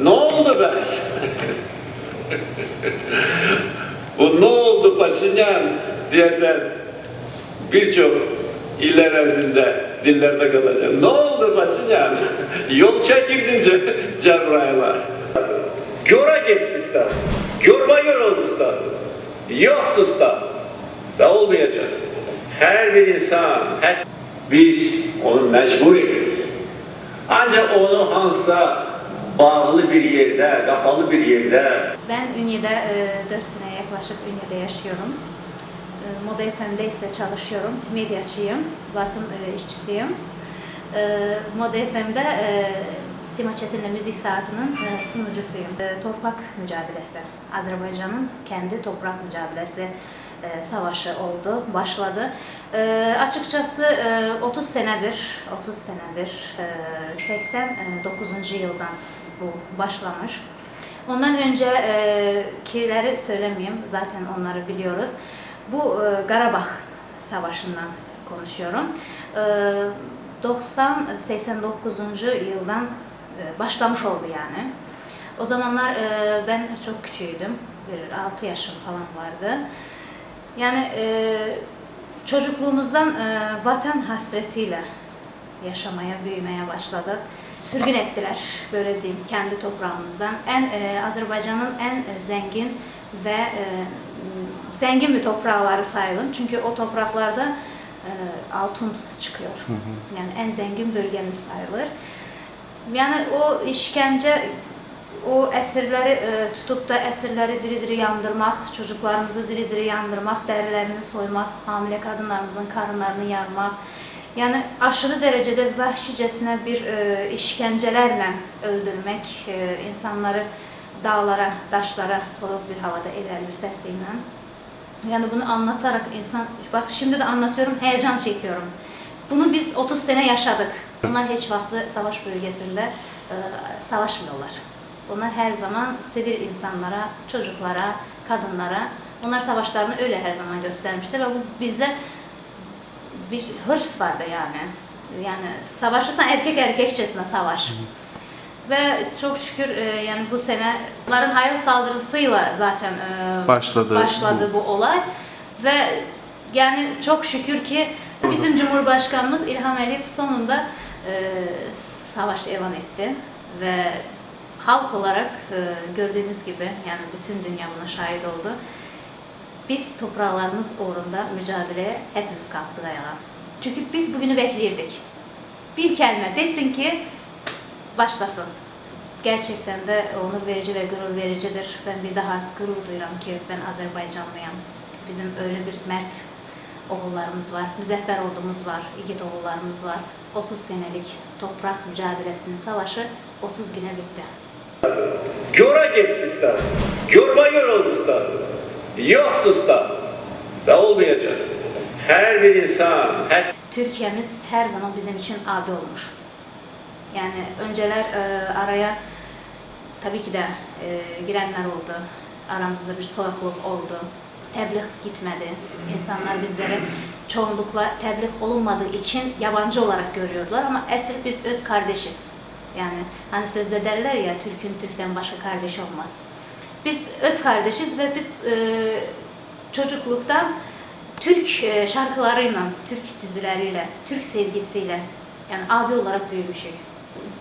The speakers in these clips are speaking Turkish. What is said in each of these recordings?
Ne oldu be? Bu ne oldu Paşinyan diyesen birçok iller arzinde dillerde kalacak. Ne oldu Paşinyan? Yol çekirdin Ce- Cebrail'a. Göre gitti usta. Görme gör oldu usta. Yoktu usta. Ve olmayacak. Her bir insan, her... biz onu mecbur ettik. Ancak onu hansa bağlı bir yerde, kapalı bir yerde Ben Ünye'de e, 4 sene yaklaşık Ünye'de yaşıyorum. E, Moda FM'de ise çalışıyorum. Medyacıyım, basın e, işçisiyim. E, Moda FM'de e, Sima Çetin'le Müzik Saati'nin e, sunucusuyum. E, Toprak mücadelesi, Azerbaycan'ın kendi toprak mücadelesi savaşı oldu, başladı. E, açıkçası e, 30 senedir, 30 senedir, e, 89. yıldan bu başlamış. Ondan öncekileri söylemeyeyim, zaten onları biliyoruz. Bu e, Karabağ Savaşı'ndan konuşuyorum. E, 90-89. yıldan e, başlamış oldu yani. O zamanlar e, ben çok küçüğüydüm, bir 6 yaşım falan vardı. Yani e, çocukluğumuzdan e, vatan hasretiyle yaşamaya, büyümeye başladı. Sürgün ettiler, böyle diyeyim, kendi toprağımızdan. En e, Azerbaycan'ın en e, zengin ve e, zengin bir toprakları sayılır. Çünkü o topraklarda e, altın çıkıyor. Yani en zengin bölgemiz sayılır. Yani o işkence, o esirleri e, tutup da esirleri diri diri yandırmak, çocuklarımızı diri diri yandırmak, derilerini soymak, hamile kadınlarımızın karınlarını yarmak, yani aşırı derecede vahşicesine bir e, işkencelerle öldürmek, e, insanları dağlara, taşlara soğuk bir havada ilerler sesiyle. Yani bunu anlatarak insan, bak şimdi de anlatıyorum, heyecan çekiyorum. Bunu biz 30 sene yaşadık. Onlar hiç vakti savaş bölgesinde e, savaşmıyorlar. Onlar her zaman sivil insanlara, çocuklara, kadınlara, onlar savaşlarını öyle her zaman göstermişler ve bu bizde bir hırs vardı yani. Yani savaşırsan erkek erkekçesine savaş. Ve çok şükür e, yani bu sene onların hayal saldırısıyla zaten e, Başladı başladı bu olay ve yani çok şükür ki bizim Cumhurbaşkanımız İlham Aliyev sonunda e, savaş ilan etti ve halk olarak e, gördüğünüz gibi yani bütün dünya buna şahit oldu. Biz topraklarımız uğrunda mücadeleye hepimiz kalktık ayağa. Çünkü biz bugünü bekliyorduk. Bir kelime desin ki başlasın. Gerçekten de onur verici ve gurur vericidir. Ben bir daha gurur duyuyorum ki ben Azerbaycanlıyım. Bizim öyle bir mert oğullarımız var, müzeffer ordumuz var, yiğit oğullarımız var. 30 senelik toprak mücadelesinin savaşı 30 güne bitti. Göre usta. Görme gör oldu usta. Yoktu usta. Ve olmayacak. Her bir insan, her Türkiye'miz her zaman bizim için abi olmuş. Yani önceler e, araya tabii ki de e, girenler oldu. Aramızda bir soğukluk oldu. Tebliğ gitmedi. İnsanlar bizleri çoğunlukla tebliğ olunmadığı için yabancı olarak görüyorlar ama esir biz öz kardeşiz. Yani hani sözde derler ya Türk'ün Türk'ten başka kardeş olmaz. Biz öz kardeşiz ve biz e, çocukluktan Türk e, şarkılarıyla, Türk dizileriyle, Türk sevgisiyle yani abi olarak büyümüşük.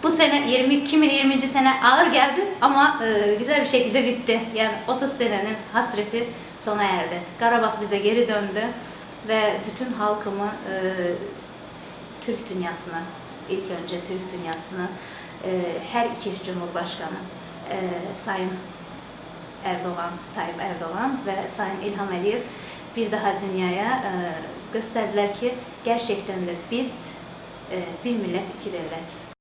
Bu sene 20 2020. sene ağır geldi ama e, güzel bir şekilde bitti. Yani 30 senenin hasreti sona erdi. Karabağ bize geri döndü ve bütün halkımı e, Türk dünyasına, ilk önce Türk dünyasına e, her iki Cumhurbaşkanı e, Sayın Erdoğan, Tayyip Erdoğan ve Sayın İlham Aliyev bir daha dünyaya e, gösterdiler ki gerçekten de biz e, bir millet iki devletiz.